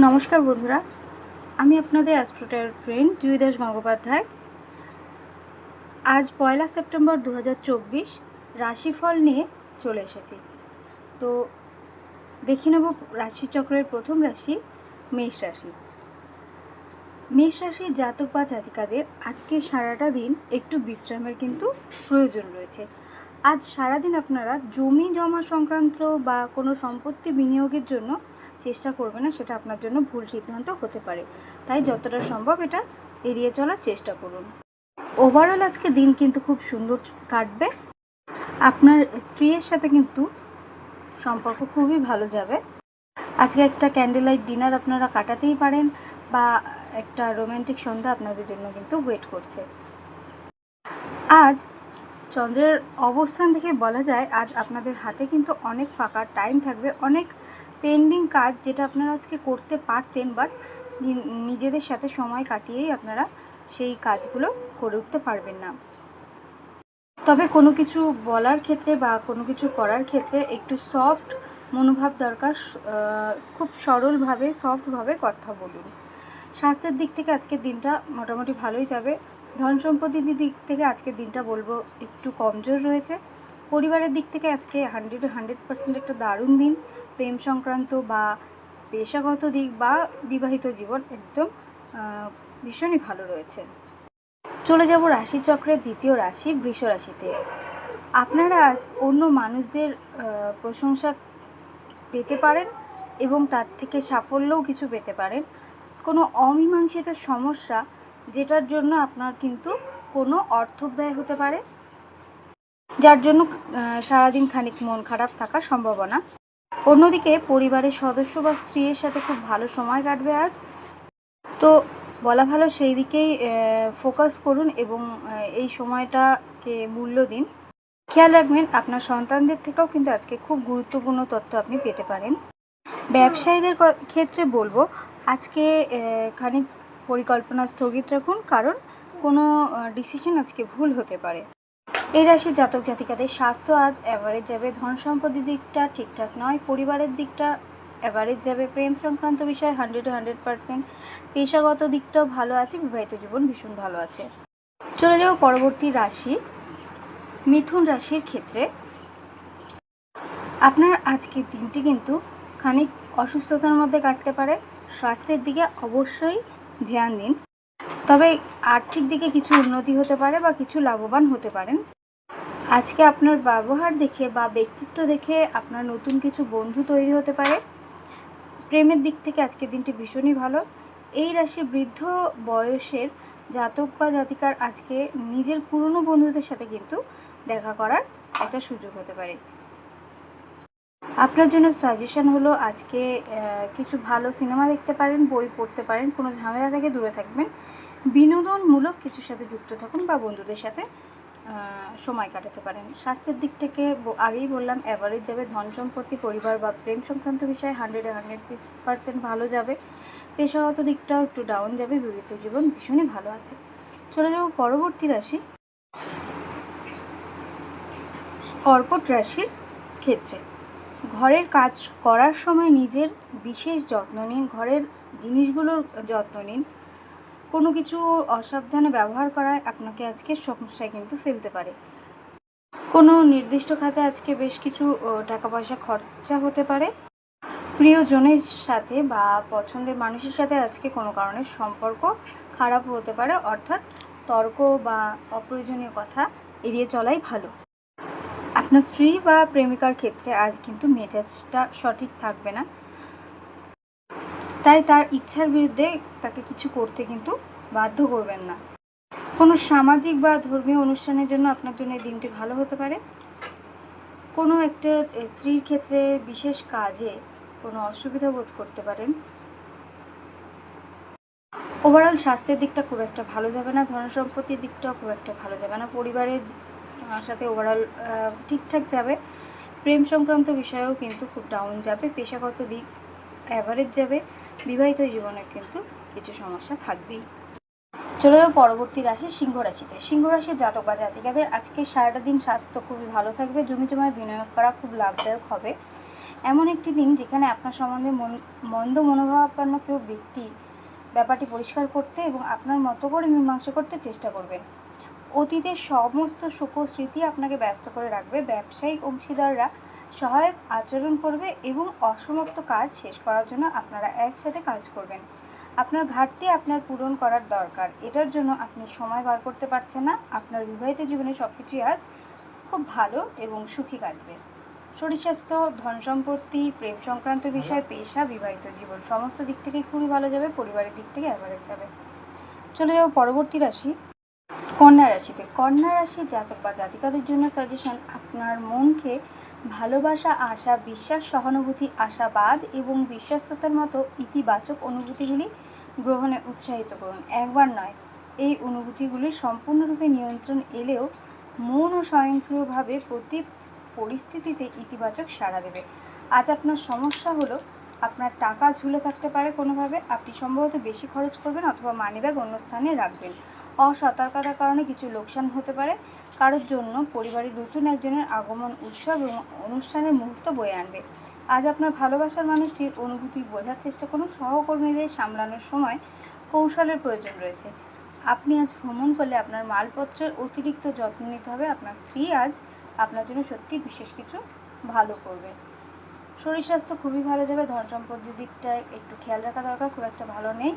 নমস্কার বন্ধুরা, আমি আপনাদের অ্যাস্ট্রোটার ফ্রেন্ড জুইদাস গঙ্গোপাধ্যায়। আজ পয়লা সেপ্টেম্বর দু হাজার চব্বিশ রাশিফল নিয়ে চলে এসেছি। তো দেখে নেব রাশিচক্রের প্রথম রাশি মেষ রাশি। মেষ রাশির জাতক বা জাতিকাদের আজকে সারাটা দিন একটু বিশ্রামের কিন্তু প্রয়োজন রয়েছে। আজ সারাদিন আপনারা জমি জমা সংক্রান্ত বা কোনো সম্পত্তি বিনিয়োগের জন্য চেষ্টা করবে না, সেটা আপনার জন্য ভুল সিদ্ধান্ত হতে পারে। তাই যতটা সম্ভব এটা এড়িয়ে চলার চেষ্টা করুন। ওভারঅল আজকে দিন কিন্তু খুব সুন্দর কাটবে। আপনার স্ত্রীর সাথে কিন্তু সম্পর্ক খুবই ভালো যাবে। আজকে একটা ক্যান্ডেল লাইট ডিনার আপনারা কাটাতেই পারেন বা একটা রোমান্টিক সন্ধ্যা আপনাদের জন্য কিন্তু ওয়েট করছে। আজ চন্দ্রের অবস্থান দেখে বলা যায়, আজ আপনাদের হাতে কিন্তু অনেক ফাঁকা টাইম থাকবে, অনেক পেন্ডিং কাজ যেটা আপনারা আজকে করতে পারতেন বাট নিজেদের সাথে সময় কাটিয়েই আপনারা সেই কাজগুলো করে উঠতে পারবেন না। তবে কোনো কিছু বলার ক্ষেত্রে বা কোনো কিছু করার ক্ষেত্রে একটু সফট মনোভাব দরকার খুব সরলভাবে সফটভাবে কথা বলুন। স্বাস্থ্যের দিক থেকে আজকের দিনটা মোটামুটি ভালোই যাবে। ধন সম্পত্তির দিক থেকে আজকের দিনটা বলব একটু কমজোর রয়েছে। পরিবারের দিক থেকে আজকে হান্ড্রেড হান্ড্রেড পার্সেন্ট একটা দারুণ দিন। প্রেম সংক্রান্ত বা পেশাগত দিক বা বিবাহিত জীবন একদম ভীষণই ভালো রয়েছে। চলে যাব রাশিচক্রের দ্বিতীয় রাশি, বৃষ রাশিতে। আপনারা আজ অন্য মানুষদের প্রশংসা পেতে পারেন এবং তার থেকে সাফল্যও কিছু পেতে পারেন। কোনো অমীমাংসিত সমস্যা যেটার জন্য আপনার কিন্তু কোনো অর্থ ব্যয় হতে পারে। যার জন্য সারাদিন খানিক মন খারাপ থাকার সম্ভাবনা। অন্যদিকে পরিবারের সদস্য বা স্ত্রীর সাথে খুব ভালো সময় কাটবে আজ। তো বলা ভালো সেই দিকেই ফোকাস করুন এবং এই সময়টাকে মূল্য দিন। খেয়াল রাখবেন, আপনার সন্তানদের থেকেও কিন্তু আজকে খুব গুরুত্বপূর্ণ তথ্য আপনি পেতে পারেন। ব্যবসায়ীদের ক্ষেত্রে বলব, আজকে খানিক পরিকল্পনা স্থগিত রাখুন, কারণ কোনো ডিসিশন আজকে ভুল হতে পারে। এই রাশির জাতক জাতিকাদের স্বাস্থ্য আজ অ্যাভারেজ যাবে, ধন সম্পত্তির দিকটা ঠিকঠাক নয়, পরিবারের দিকটা অ্যাভারেজ যাবে, প্রেম সংক্রান্ত বিষয় হান্ড্রেড হান্ড্রেড পার্সেন্ট পেশাগত দিকটাও ভালো আছে, বিবাহিত জীবন ভীষণ ভালো আছে। চলে যাও পরবর্তী রাশি, মিথুন রাশির ক্ষেত্রে। আপনার আজকের দিনটি কিন্তু খানিক অসুস্থতার মধ্যে কাটতে পারে, স্বাস্থ্যের দিকে অবশ্যই ধ্যান দিন। তবে আর্থিক দিকে কিছু উন্নতি হতে পারে বা কিছু লাভবান হতে পারেন। আজকে আপনার ব্যবহার দেখে বা ব্যক্তিত্ব দেখে আপনার নতুন কিছু বন্ধু তৈরি হতে পারে। প্রেমের দিক থেকে আজকের দিনটি ভীষণই ভালো। এই রাশি বৃদ্ধ বয়সের জাতক বা জাতিকার আজকে নিজের পুরনো বন্ধুদের সাথে কিন্তু দেখা করার একটা সুযোগ হতে পারে। আপনার জন্য সাজেশন হলো আজকে কিছু ভালো সিনেমা দেখতে পারেন, বই পড়তে পারেন, কোনো ঝামেলা থেকে দূরে থাকবেন। বিনোদনমূলক কিছুর সাথে যুক্ত থাকুন বা বন্ধুদের সাথে সময় কাটাতে পারেন। স্বাস্থ্যের দিক থেকে আগেই বললাম অ্যাভারেজ যাবে ধন সম্পত্তি, পরিবার বা প্রেম সংক্রান্ত বিষয়ে হান্ড্রেডে হান্ড্রেড পার্সেন্ট ভালো যাবে। পেশাগত দিকটাও একটু ডাউন যাবে, বিবাহিত জীবন ভীষণই ভালো আছে। চলে যাব পরবর্তী রাশি। কর্কট রাশির ক্ষেত্রে। ঘরের কাজ করার সময় নিজের বিশেষ যত্ন নিন, ঘরের জিনিসগুলোর যত্ন নিন। কোনো কিছু অসাবধানে ব্যবহার করায় আপনাকে আজকে সমস্যায় কিন্তু ফেলতে পারে। কোনো নির্দিষ্ট খাতে আজকে বেশ কিছু টাকা পয়সা খরচা হতে পারে। প্রিয়জনের সাথে বা পছন্দের মানুষের সাথে আজকে কোনো কারণে সম্পর্ক খারাপ হতে পারে, অর্থাৎ তর্ক বা অপ্রয়োজনীয় কথা এড়িয়ে চলাই ভালো। আপনার স্ত্রী বা প্রেমিকার ক্ষেত্রে আজ কিন্তু মেজাজটা সঠিক থাকবে না। তাই তার ইচ্ছার বিরুদ্ধে তাকে কিছু করতে কিন্তু বাধ্য করবেন না। কোনো সামাজিক বা ধর্মীয় অনুষ্ঠানের জন্য আপনার জন্য এই দিনটি ভালো হতে পারে। কোনো একটা স্ত্রীর ক্ষেত্রে বিশেষ কাজে কোনো অসুবিধা বোধ করতে পারেন। ওভারঅল স্বাস্থ্যের দিকটা খুব একটা ভালো যাবে না, ধন সম্পত্তির দিকটাও খুব একটা ভালো যাবে না। পরিবারের সাথে ওভারঅল ঠিকঠাক যাবে। প্রেম সংক্রান্ত বিষয়েও কিন্তু খুব ডাউন যাবে, পেশাগত দিক অ্যাভারেজ যাবে। বিবাহিত জীবনে কিন্তু কিছু সমস্যা থাকবেই। চলে যাব পরবর্তী রাশি সিংহ রাশিতে। সিংহ রাশির জাতক বা জাতিকাদের আজকে সারাটা দিন স্বাস্থ্য খুবই ভালো থাকবে, জমি জমায় বিনিয়োগ করা খুব লাভদায়ক হবে। এমন একটি দিন যেখানে আপনার সম্বন্ধে মন, মন্দ মনোভাবাপন্ন কেউ ব্যক্তি ব্যাপারটি পরিষ্কার করতে এবং আপনার মতো করে মীমাংসা করতে চেষ্টা করবেন অতীতের সমস্ত সুখ স্মৃতি আপনাকে ব্যস্ত করে রাখবে। ব্যবসায়িক অংশীদাররা সহায়ক আচরণ করবে এবং অসমাপ্ত কাজ শেষ করার জন্য আপনারা একসাথে কাজ করবেন। আপনার ঘাটতি আপনার পূরণ করার দরকার। এটার জন্য আপনি সময় বার করতে পারছেন না। আপনার বিবাহিত জীবনে সব কিছুই আজ খুব ভালো এবং সুখী কাটবে। শরীর স্বাস্থ্য, ধন সম্পত্তি, প্রেম সংক্রান্ত বিষয়, পেশা, বিবাহিত জীবন সমস্ত দিক থেকে খুবই ভালো যাবে, পরিবারের দিক থেকে অ্যাভারেজ যাবে। চলে যাব পরবর্তী রাশি। কন্যা রাশিতে। কন্যা রাশির জাতক বা জাতিকাদের জন্য সাজেশন আপনার মনকে ভালোবাসা, আশা, বিশ্বাস, সহানুভূতি, আশাবাদ এবং বিশ্বস্ততার মতো ইতিবাচক অনুভূতিগুলি গ্রহণে উৎসাহিত করুন। একবার নয়, এই অনুভূতিগুলির সম্পূর্ণরূপে নিয়ন্ত্রণ এলেও মন ও স্বয়ংক্রিয়ভাবে প্রতি পরিস্থিতিতে ইতিবাচক সাড়া দেবে। আজ আপনার সমস্যা হলো আপনার টাকা ঝুলে থাকতে পারে কোনোভাবে। আপনি সম্ভবত বেশি খরচ করবেন অথবা মানিব্যাগ অন্য স্থানে রাখবেন। অসতর্কতার কারণে কিছু লোকসান হতে পারে। কারোর জন্য পরিবারের নতুন একজনের আগমন, উৎসব এবং অনুষ্ঠানের মুহূর্ত বয়ে আনবে। আজ আপনার ভালোবাসার মানুষটির অনুভূতি বোঝার চেষ্টা করুন। সহকর্মীদের সামলানোর সময় কৌশলের প্রয়োজন রয়েছে। আপনি আজ ভ্রমণ করলে আপনার মালপত্রের অতিরিক্ত যত্ন নিতে হবে। আপনার স্ত্রী আজ আপনার জন্য সত্যি বিশেষ কিছু ভালো করবে। শরীর স্বাস্থ্য খুবই ভালো যাবে। ধন সম্পত্তির দিকটায় একটু খেয়াল রাখা দরকার। খুব একটা ভালো নেই।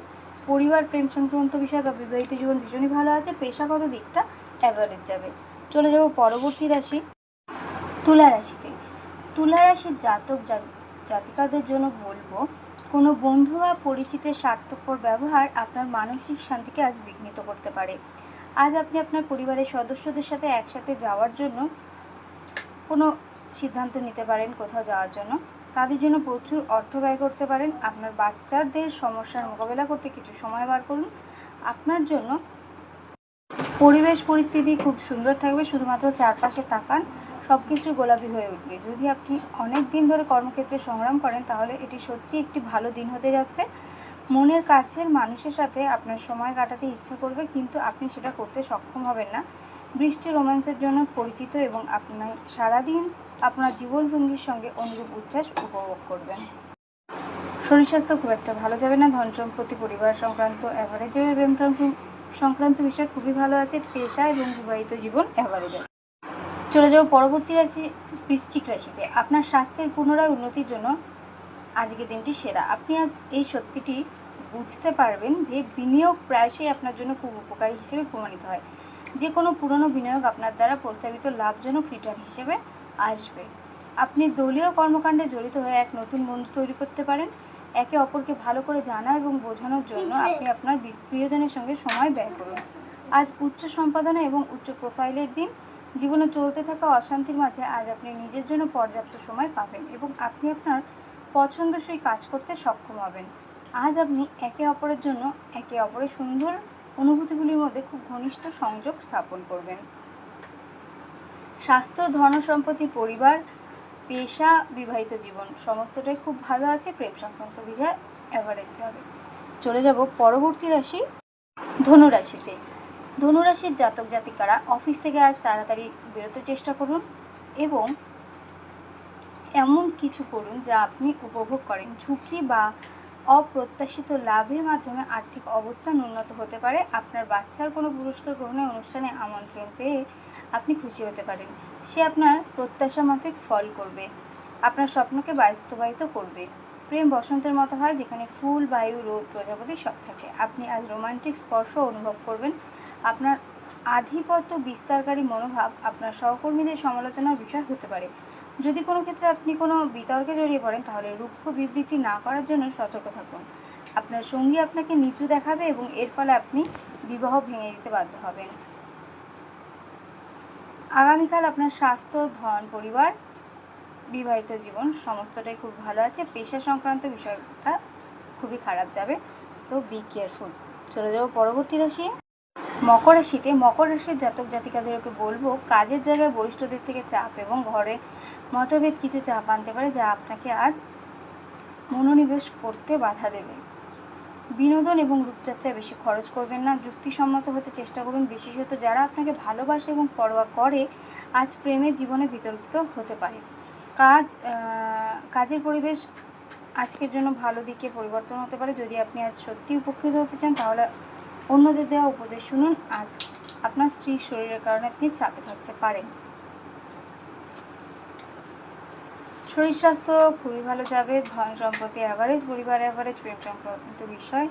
পরিবার, প্রেম সংক্রান্ত বিষয় বা বিবাহিত জীবন ভীষণই ভালো আছে, পেশাগত দিকটা অ্যাভারেজ যাবে। চলে যাব পরবর্তী রাশি, তুলা রাশিতে। তুলা রাশির জাতক জাতিকাদের জন্য বলব, কোনো বন্ধু বা পরিচিতের স্বার্থপর ব্যবহার আপনার মানসিক শান্তিকে আজ বিঘ্নিত করতে পারে। আজ আপনি আপনার পরিবারের সদস্যদের সাথে একসাথে যাওয়ার জন্য কোনো সিদ্ধান্ত নিতে পারেন কোথাও যাওয়ার জন্য। তাদের জন্য প্রচুর অর্থ ব্যয় করতে পারেন। আপনার বাচ্চাদের সমস্যার মোকাবেলা করতে কিছু সময় বার করুন। আপনার জন্য পরিবেশ পরিস্থিতি খুব সুন্দর থাকবে। শুধুমাত্র চারপাশে তাকান সব কিছু গোলাপি হয়ে উঠবে। যদি আপনি অনেক দিন ধরে কর্মক্ষেত্রে সংগ্রাম করেন, তাহলে এটি সত্যি একটি ভালো দিন হতে যাচ্ছে। মনের কাছের মানুষের সাথে আপনার সময় কাটাতে ইচ্ছা করবে, কিন্তু আপনি সেটা করতে সক্ষম হবেন না। বৃষ্টি রোম্যান্সের জন্য পরিচিত এবং আপনার সারাদিন আপনার জীবনসঙ্গীর সঙ্গে অনুরূপ উচ্ছ্বাস উপভোগ করবেন। শরীর স্বাস্থ্য খুব একটা ভালো যাবে না, ধন সম্পত্তি, পরিবার সংক্রান্ত অ্যাভারেজ সংক্রান্ত- বিষয় খুবই ভালো আছে, পেশা এবং বিবাহিত জীবন অ্যাভারেজ চলে যাব পরবর্তী রাশি, বৃশ্চিক রাশিতে। আপনার স্বাস্থ্যের পুনরায় উন্নতির জন্য আজকের দিনটি সেরা। আপনি আজ এই সত্যিটি বুঝতে পারবেন যে বিনিয়োগ প্রায়শই আপনার জন্য খুব উপকারী হিসেবে প্রমাণিত হয়। যে কোনো পুরনো বিনিয়োগ আপনার দ্বারা প্রস্তাবিত লাভজনক রিটার্ন হিসেবে আসবে। আপনি দলীয় কর্মকাণ্ডে জড়িত হয়ে এক নতুন বন্ধু তৈরি করতে পারেন। একে অপরকে ভালো করে জানা এবং বোঝানোর জন্য আপনি আপনার প্রিয়জনের সঙ্গে সময় ব্যয় করুন। আজ উচ্চ সম্পাদনা এবং উচ্চ প্রোফাইলের দিন। জীবনে চলতে থাকা অশান্তির মাঝে আজ আপনি নিজের জন্য পর্যাপ্ত সময় পাবেন এবং আপনি আপনার পছন্দসই কাজ করতে সক্ষম হবেন। আজ আপনি একে অপরের জন্য একে অপরের সুন্দর অনুভূতিগুলির মধ্যে খুব ঘনিষ্ঠ সংযোগ স্থাপন করবেন। স্বাস্থ্য, ধন সম্পত্তি, পরিবার, পেশা, বিবাহিত জীবন, সমস্তটাই খুব ভালো আছে। প্রেম সংক্রান্ত বিষয় অ্যাভারেজ যাবে চলে যাব পরবর্তী রাশি, ধনুরাশিতে। ধনুরাশির জাতক জাতিকারা অফিস থেকে আজ তাড়াতাড়ি বেরোতে চেষ্টা করুন এবং এমন কিছু করুন যা আপনি উপভোগ করেন। ঝুঁকি বা অপ্রত্যাশিত লাভের মাধ্যমে আর্থিক অবস্থান উন্নত হতে পারে। আপনার বাচ্চার কোনো পুরস্কার গ্রহণের অনুষ্ঠানে আমন্ত্রণ পেয়ে আপনি খুশি হতে পারেন। সে আপনার প্রত্যাশা মাফিক ফল করবে। আপনার স্বপ্নকে বাস্তবায়িত করবে। প্রেম বসন্তের মতো হয় যেখানে ফুল, বায়ু, রোদ প্রজাপতি সব থাকে। আপনি আজ রোমান্টিক স্পর্শ অনুভব করবেন। আপনার আধিপত্য বিস্তারকারী মনোভাব আপনার সহকর্মীদের সমালোচনার বিষয় হতে পারে। যদি কোনো ক্ষেত্রে আপনি কোনো বিতর্কে জড়িয়ে পড়েন, তাহলে রুক্ষ বিবৃতি না করার জন্য সতর্ক থাকুন। আপনার সঙ্গী আপনাকে নিচু দেখাবে এবং এর ফলে আপনি বিবাহ ভেঙে দিতে বাধ্য হবেন। আগামীকাল আপনার স্বাস্থ্য, ধন, পরিবার, বিবাহিত জীবন সমস্তটাই খুব ভালো আছে। পেশা সংক্রান্ত বিষয়টা খুবই খারাপ যাবে, তো বি কেয়ারফুল চলে যাব পরবর্তী রাশি। মকর রাশিতে, মকর রাশির জাতক জাতিকাদেরকে বলব, কাজের জায়গায় বরিষ্ঠদের থেকে চাপ এবং ঘরে মতভেদ কিছু চাপ আনতে পারে যা আপনাকে আজ মনোনিবেশ করতে বাধা দেবে। বিনোদন এবং রূপচর্চায় বেশি খরচ করবেন না। যুক্তিসম্মত হতে চেষ্টা করুন। বিশেষত যারা আপনাকে ভালোবাসে এবং পরোয়া করে, আজ প্রেমের জীবনে বিতর্কিত হতে পারে। কাজ কাজের পরিবেশ আজকের জন্য ভালো দিকে পরিবর্তন হতে পারে। যদি আপনি আজ সত্যি উপকৃত হতে চান, তাহলে অন্যদের দেওয়া উপদেশ শুনুন, আজ আপনার স্ত্রীর শরীরের কারণে আপনি চাপে থাকতে পারেন। শরীর স্বাস্থ্য খুবই ভালো যাবে, ধন সম্পত্তি অ্যাভারেজ পরিবার অ্যাভারেজ প্রেম সংক্রান্ত বিষয়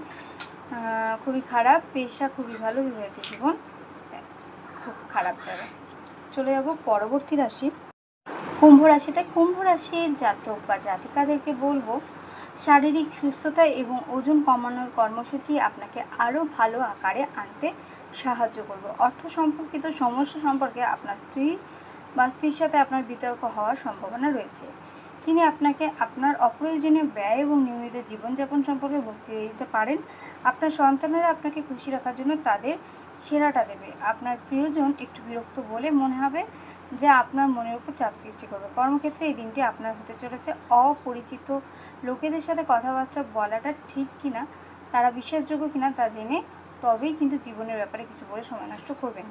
খুবই খারাপ, পেশা খুবই ভালো, বিবাহিত জীবন খুব খারাপ যাবে। চলে যাব পরবর্তী রাশি। কুম্ভ রাশিতে কুম্ভ রাশির জাতক বা জাতিকাদেরকে বলব শারীরিক সুস্থতা এবং ওজন কমানোর কর্মসূচি আপনাকে আরও ভালো আকারে আনতে সাহায্য করবে। অর্থ সম্পর্কিত সমস্যা সম্পর্কে আপনার স্ত্রী বা স্ত্রীর সাথে আপনার বিতর্ক হওয়ার সম্ভাবনা রয়েছে। তিনি আপনাকে আপনার অপ্রয়োজনীয় ব্যয় এবং নিয়মিত জীবনযাপন সম্পর্কে বক্তৃতা দিতে পারেন। আপনার সন্তানেরা আপনাকে খুশি রাখার জন্য তাদের সেরাটা দেবে। আপনার প্রিয়জন একটু বিরক্ত বলে মনে হবে। যা আপনার মনের উপর চাপ সৃষ্টি করবে। কর্মক্ষেত্রে এই দিনটি আপনার হতে চলেছে। অপরিচিত লোকেদের সাথে কথাবার্তা বলাটা ঠিক কিনা, তারা বিশ্বাসযোগ্য কিনা তা জেনে তবেই কিন্তু জীবনের ব্যাপারে কিছু বলে সময় নষ্ট করবেন।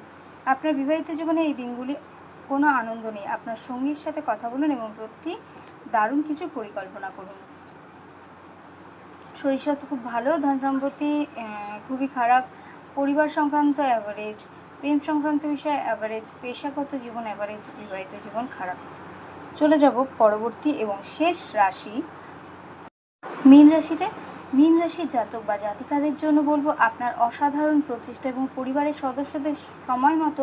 আপনার বিবাহিত জীবনে এই দিনগুলি কোনো আনন্দ নেই। আপনার সঙ্গীর সাথে কথা বলুন এবং সত্যি দারুণ কিছু পরিকল্পনা করুন। শরীর স্বাস্থ্য খুব ভালো ধন সম্পত্তি খুবই খারাপ, পরিবার সংক্রান্ত অ্যাভারেজ প্রেম সংক্রান্ত বিষয়ে অ্যাভারেজ পেশাগত জীবন অ্যাভারেজ বিবাহিত জীবন খারাপ। চলে যাব পরবর্তী এবং শেষ রাশি। মীন রাশিতে, মীন রাশির জাতক বা জাতিকাদের জন্য বলব আপনার অসাধারণ প্রচেষ্টা এবং পরিবারের সদস্যদের সময় মতো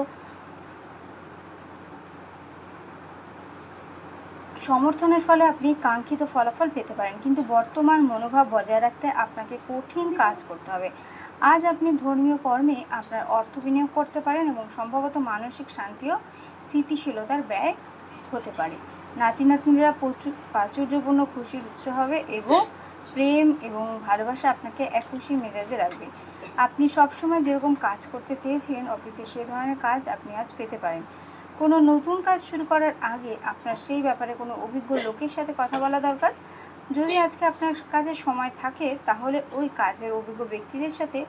সমর্থনের ফলে আপনি কাঙ্ক্ষিত ফলাফল পেতে পারেন। কিন্তু বর্তমান মনোভাব বজায় রাখতে আপনাকে কঠিন কাজ করতে হবে। আজ আপনি ধর্মীয় কর্মে আপনার অর্থ বিনিয়োগ করতে পারেন এবং সম্ভবত মানসিক শান্তি ও স্থিতিশীলতার ব্যয় হতে পারে। নাতি নাতনিরা প্রচুর প্রাচুর্যপূর্ণ খুশির উৎস হবে এবং প্রেম এবং ভালোবাসা আপনাকে এক খুশি মেজাজে রাখবে। আপনি সবসময় যেরকম কাজ করতে চেয়েছিলেন, অফিসে সেই ধরনের কাজ আপনি আজ পেতে পারেন। কোনো নতুন কাজ শুরু করার আগে আপনার সেই ব্যাপারে কোনো অভিজ্ঞ লোকের সাথে কথা বলা দরকার? যদি আজকে আপনার কাজে সময় থাকে, তাহলে ওই কাজের অভিজ্ঞ ব্যক্তিদের সাথে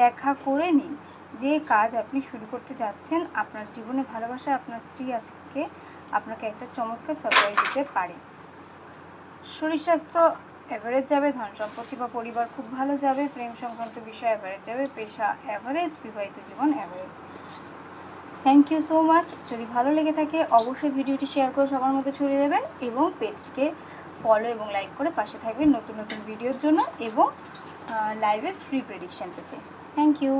দেখা করে নিন। যে কাজ আপনি শুরু করতে যাচ্ছেন, আপনার জীবনে ভালোবাসা, আপনার স্ত্রী আজকে আপনাকে একটা চমৎকার সারপ্রাইজ দিতে পারে। শরীর স্বাস্থ্য অ্যাভারেজ যাবে, ধন সম্পত্তি বা পরিবার খুব ভালো যাবে, প্রেম সংক্রান্ত বিষয় অ্যাভারেজ যাবে, পেশা অ্যাভারেজ বিবাহিত জীবন average thank you so much যদি ভালো লেগে থাকে, অবশ্যই ভিডিওটি শেয়ার করে সবার মধ্যে ছড়িয়ে দেবেন এবং পেজটিকে ফলো এবং লাইক করে পাশে থাকবেন নতুন নতুন ভিডিওর জন্য এবং লাইভে ফ্রি প্রেডিকশান পেতে। Thank you